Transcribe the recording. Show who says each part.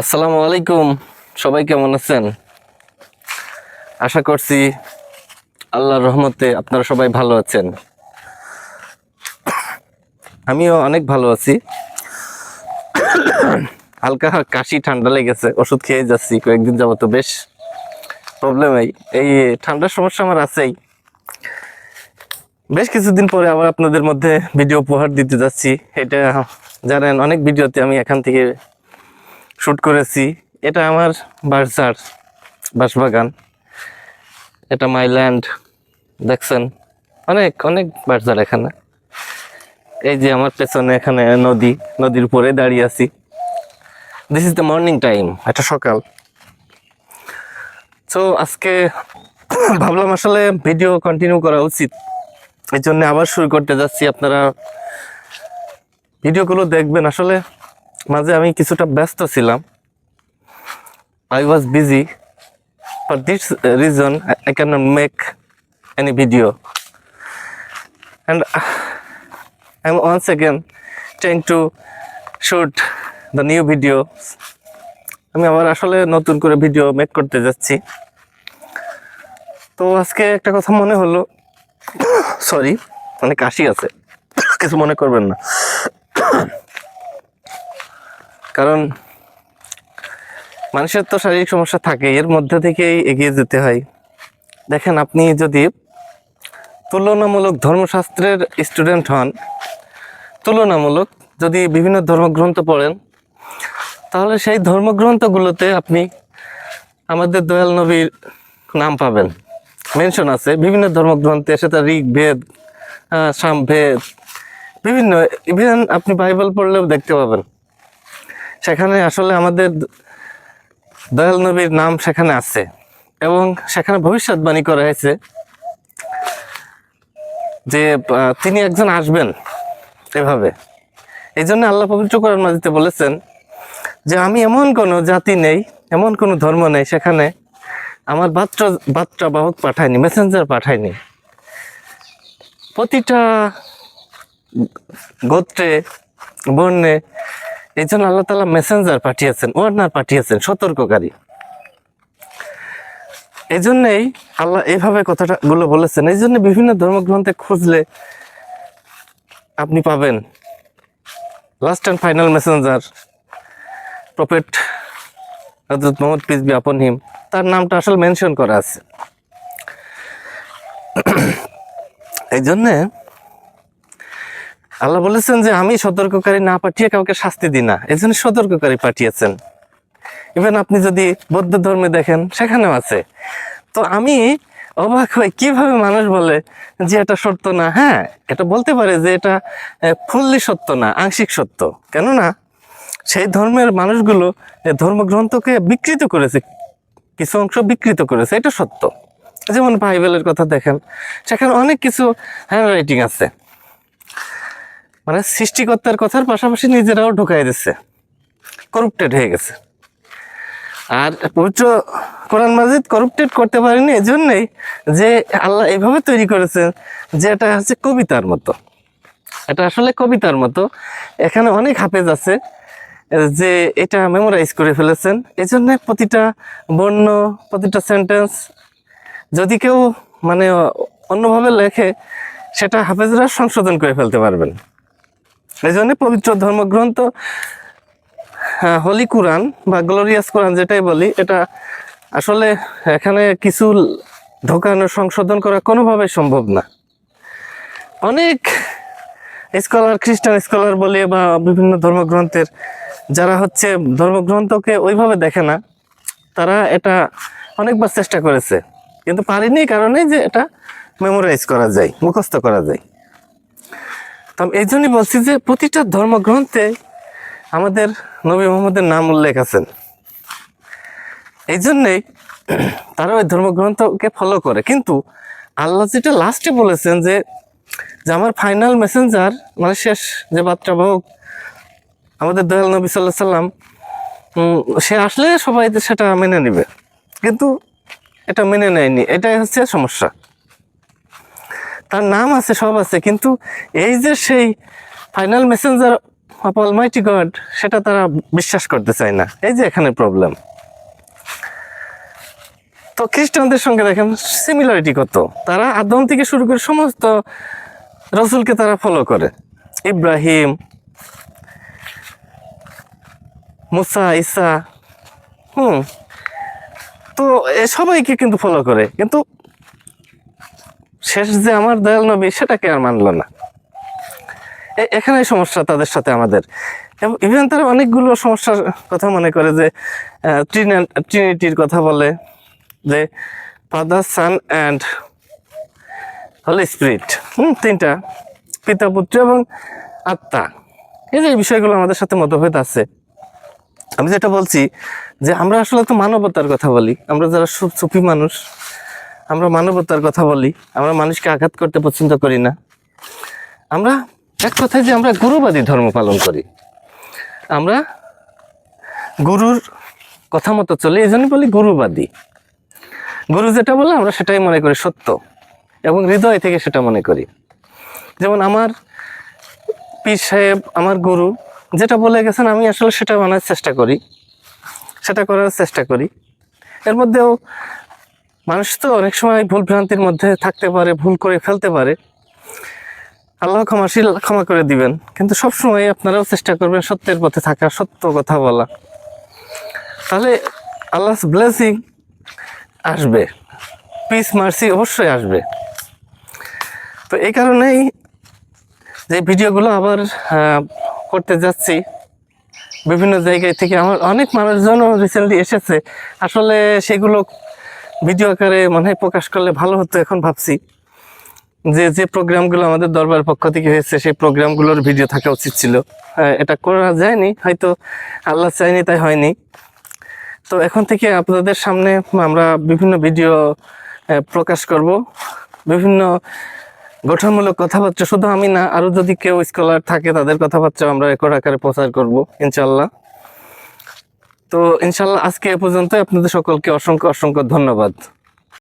Speaker 1: আসসালামু আলাইকুম। সবাই কেমন আছেন? আশা করছি আল্লাহর রহমতে আপনারা সবাই ভালো আছেন। আমিও অনেক ভালো আছি। হালকা কাশি, ঠান্ডা লেগেছে, ওষুধ খেয়ে যাচ্ছি, কয়েকদিন যাব তো বেশ প্রবলেম এই। এই ঠান্ডার সমস্যা আমার আছেই। বেশ কিছুদিন পরে আবার আপনাদের মধ্যে ভিডিও উপহার দিতে যাচ্ছি। এটা জানেন, অনেক ভিডিওতে আমি এখান থেকে শ্যুট করেছি। এটা আমার বার্সার বাঁশবাগান এটা মাই ল্যান্ড, দেখছেন? অনেক অনেক বার্সার এখানে। এই যে আমার পেছনে এখানে নদী, নদীর উপরে দাঁড়িয়ে আছি। This is the morning time এটা সকাল। তো আজকে ভাবলাম আসলে ভিডিও কন্টিনিউ করা উচিত। এই জন্য আবার শুরু করতে যাচ্ছি। আপনারা ভিডিওগুলো দেখবেন আসলে। মাঝে আমি কিছুটা ব্যস্ত ছিলাম। I was busy for this reason I can not make any video and I am once again trying to shoot the new video আমি আবার আসলে নতুন করে ভিডিও মেক করতে যাচ্ছি। তো আজকে একটা কথা মনে হলো। সরি মানে কাশি আছে। কিছু মনে করবেন না। কারণ মানুষের তো শারীরিক সমস্যা থাকে, এর মধ্যে থেকেই এগিয়ে যেতে হয়। দেখেন, আপনি যদি তুলনামূলক ধর্মশাস্ত্রের স্টুডেন্ট হন, তুলনামূলক যদি বিভিন্ন ধর্মগ্রন্থ পড়েন, তাহলে সেই ধর্মগ্রন্থগুলোতে আপনি আমাদের দয়াল নবীর নাম পাবেন। মেনশন আছে, বিভিন্ন ধর্মগ্রন্থে সেটা ঋগ ভেদ বিভিন্ন ইভেন আপনি বাইবেল পড়লেও দেখতে পাবেন। সেখানে আসলে আমাদের দয়াল নবীর নাম সেখানে আছে এবং সেখানে ভবিষ্যৎবাণী করা হয়েছে যে তিনি একজন আসবেন এভাবে। এই জন্য আল্লাহ পবিত্র করার মাঝিতে বলেছেন যে, আমি এমন কোনো জাতি নেই, এমন কোনো ধর্ম নেই সেখানে আমার বার্তা বার্তা বাহক পাঠায়নি মেসেঞ্জার পাঠায়নি। প্রতিটা গোত্রে, বর্ণে এই জন্য আল্লাহ তালা মেসেঞ্জার পাঠিয়েছেন, ওয়ার্নার পাঠিয়েছেন, সতর্ককারী। এই জন্যেই আল্লাহ এইভাবে কথাটা গুলো বলেছেন। এই জন্য বিভিন্ন ধর্মগ্রন্থে খুঁজলে আপনি পাবেন। Last and final messenger prophet হজরত মোহাম্মদ পিস বি আপন হিম, তার নামটা আসলে মেনশন করা আছে। এই জন্যে আল্লাহ বলেছেন যে, আমি সতর্ককারী না পাঠিয়ে কাউকে শাস্তি দিই না। এই জন্য সতর্ককারী পাঠিয়েছেন। ইভেন আপনি যদি বৌদ্ধ ধর্মে দেখেন, সেখানেও আছে। তো আমি অবাক হই, কীভাবে মানুষ বলে যে, এটা সত্য না? হ্যাঁ এটা বলতে পারে যে, এটা ফুললি সত্য না, আংশিক সত্য। কেননা, সেই ধর্মের মানুষগুলো ধর্মগ্রন্থকে বিকৃত করেছে, কিছু অংশ বিকৃত করেছে, এটা সত্য। যেমন বাইবেলের কথা দেখেন, সেখানে অনেক কিছু হ্যান্ড রাইটিং আছে। মানে সৃষ্টিকর্তার কথার পাশাপাশি নিজেরাও ঢুকাই দিচ্ছে করুপ্টেড হয়ে গেছে। আর পবিত্র কোরআন মাজিদ করুপ্টেড করতে পারেনি এই এজন্যই যে আল্লাহ এভাবে তৈরি করেছেন যে এটা হচ্ছে কবিতার মতো। এটা আসলে কবিতার মতো। এখানে অনেক হাফেজ আছে যে এটা মেমোরাইজ করে ফেলেছেন। এই জন্য প্রতিটা বর্ণ, প্রতিটা সেন্টেন্স যদি কেউ মানে অন্যভাবে লেখে, সেটা হাফেজরা সংশোধন করে ফেলতে পারবেন। এই জন্য পবিত্র ধর্মগ্রন্থ হলি কোরআন বা গ্লোরিয়াস কোরআন যেটাই বলি, এটা আসলে এখানে কিছু ঢোকানো, সংশোধন করা কোনোভাবে সম্ভব না। অনেক স্কলার খ্রিস্টান স্কলার বলে বা বিভিন্ন ধর্মগ্রন্থের, যারা হচ্ছে ধর্মগ্রন্থকে ওইভাবে দেখে না, তারা এটা অনেকবার চেষ্টা করেছে। কিন্তু পারিনি কারণে যে এটা মেমোরাইজ করা যায়, মুখস্থ করা যায়। তো এই জন্যই বলছি যে প্রতিটা ধর্মগ্রন্থে আমাদের নবী মোহাম্মদের নাম উল্লেখ আছেন এই জন্যেই তারা ওই ধর্মগ্রন্থকে ফলো করে। কিন্তু আল্লাহ যেটা লাস্টে বলেছেন যে যে আমার ফাইনাল মেসেঞ্জার মানে শেষ যে বার্তাবাহক আমাদের দয়াল নবী সাল্লাহ সাল্লাম সে আসলে সবাই সেটা মেনে নেবে। কিন্তু এটা মেনে নেয়নি। এটাই হচ্ছে সমস্যা। তার নাম আছে, সব আছে, কিন্তু এই যে সেই final messenger of almighty God সেটা তারা বিশ্বাস করতে চায় না। এই যে এখানে প্রবলেম তো খ্রিস্টানদের সঙ্গে দেখেন সিমিলারিটি কত? তারা আদম থেকে শুরু করে সমস্ত রসুলকে তারা ফলো করে। ইব্রাহিম, মুসা ইসা হুম। তো সবাইকে কিন্তু ফলো করে। কিন্তু শেষ যে আমার দয়াল নবী, সেটাকে আর মানলো না। এখানে সমস্যা তাদের সাথে আমাদের। ইভেন তারা অনেকগুলো সমস্যার কথা মনে করে যে ট্রিনিটির কথা বলে, যে father son and holy spirit hmm, তিনটা। পিতা, পুত্র এবং আত্মা। এই যে বিষয়গুলো আমাদের সাথে মতভেদ আছে। আমি যেটা বলছি, যে আমরা আসলে তো মানবতার কথা বলি। আমরা যারা সুফি মানুষ আমরা মানবতার কথা বলি, আমরা মানুষকে আঘাত করতে পছন্দ করি না। আমরা এক কথায় যে আমরা গুরুবাদী ধর্ম পালন করি। আমরা গুরুর কথা মতো চলি, এই জন্য বলি গুরুবাদী। গুরু যেটা বলে, আমরা সেটাই মনে করি সত্য। এবং হৃদয় থেকে সেটা মনে করি। যেমন আমার পীর সাহেব, আমার গুরু, যেটা বলে গেছেন, আমি আসলে সেটা মানার চেষ্টা করি। সেটা করার চেষ্টা করি। এর মধ্যেও মানুষ তো অনেক সময় ভুল ভ্রান্তির মধ্যে থাকতে পারে, ভুল করে ফেলতে পারে। আল্লাহ ক্ষমাশীল ক্ষমা করে দিবেন। কিন্তু সবসময় আপনারাও চেষ্টা করবেন সত্যের পথে থাকা, সত্য কথা বলা। তাহলে আল্লাহ ব্লেসিং আসবে। পিস মার্সি অবশ্যই আসবে। তো এই কারণেই যে ভিডিওগুলো আবার করতে যাচ্ছি, বিভিন্ন জায়গায় থেকে আমার অনেক মানুষজনও রিসেন্টলি এসেছে। আসলে সেগুলো ভিডিও আকারে মনে হয় প্রকাশ করলে ভালো হতো এখন ভাবছি। যে যে প্রোগ্রামগুলো আমাদের দরবার পক্ষ থেকে হয়েছে সেই প্রোগ্রামগুলোর ভিডিও থাকা উচিত ছিল। হ্যাঁ, এটা করা যায়নি হয়তো আল্লাহ চাইনি তাই হয়নি। তো এখন থেকে আপনাদের সামনে আমরা বিভিন্ন ভিডিও প্রকাশ করব। বিভিন্ন গঠনমূলক কথাবার্তা শুধু আমি না আরও যদি কেউ স্কলার থাকে তাদের কথাবার্তা আমরা রেকর্ড আকারে প্রচার করব ইনশাল্লাহ তো ইনশাল্লাহ আজকে এ পর্যন্ত আপনাদের সকলকে অসংখ্য অসংখ্য ধন্যবাদ।